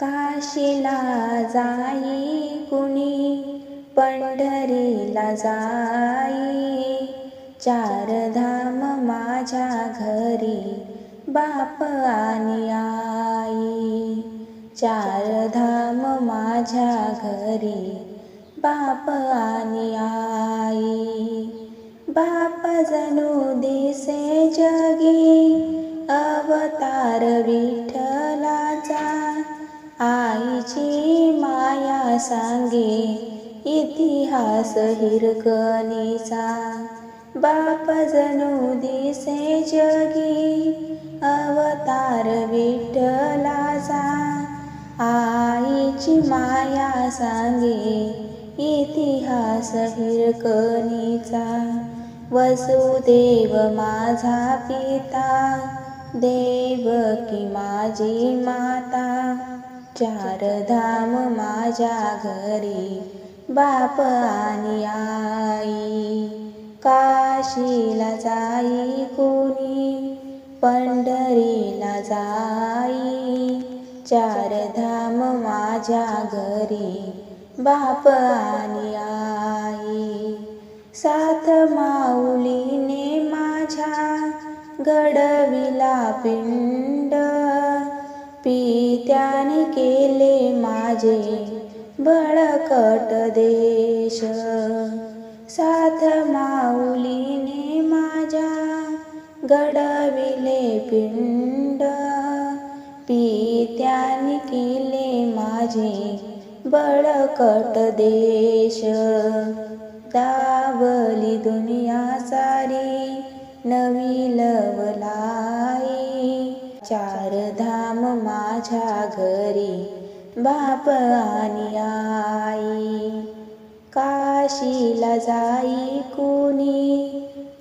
काशीला जाई कुणी पंढरीला जाई. चार धाम माझ्या घरी बाप आणि आई. चार धाम माझ्या घरी बाप आणि आई. बाप जणू दिसे जगी सांगे इतिहास हिरकणीचा. बाप जणू दिसे जगी अवतार विठ्ठलाचा. आईची माया सांगे इतिहास हिरकणीचा. वसुदेव माझा पिता देव की माझी माता. चार धाम माझ्या घरी बाप आणि आई. काशीला जाई कुणी पंढरीला जाई. चार धाम माझ्या घरी बाप आणि आई. साथ माऊलीने माझ्या घडविला पिंड पित्याने केले माझे बळकट देश. साथ माऊलीने माझ्या घडविले पिंड. पित्याने केले माझे बळकट देश. दावली दुनिया सारी नवी लवलाई चार माझ्या घरी बाप आणि आई. काशीला जाई कुणी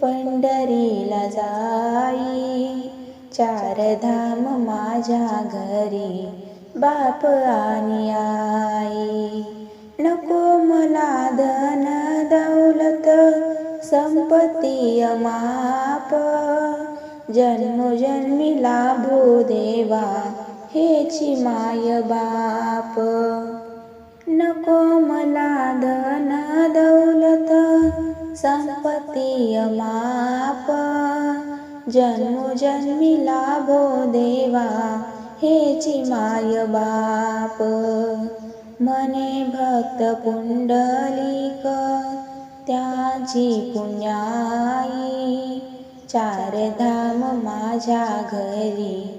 पंढरीला जाई. चार धाम माझ्या घरी बाप आणि आई. नको मला धन दौलत संपत्ती अमाप. जन्मोजन्मी लाभो देवा हेची माय बाप. नको मला धन दौलत संपत्ती जन्म जन्मोजन्मी लाभो देवा हेची माय बाप. मने भक्त पुंडलिक त्याची पुण्याई. चार धाम माझ्या घरी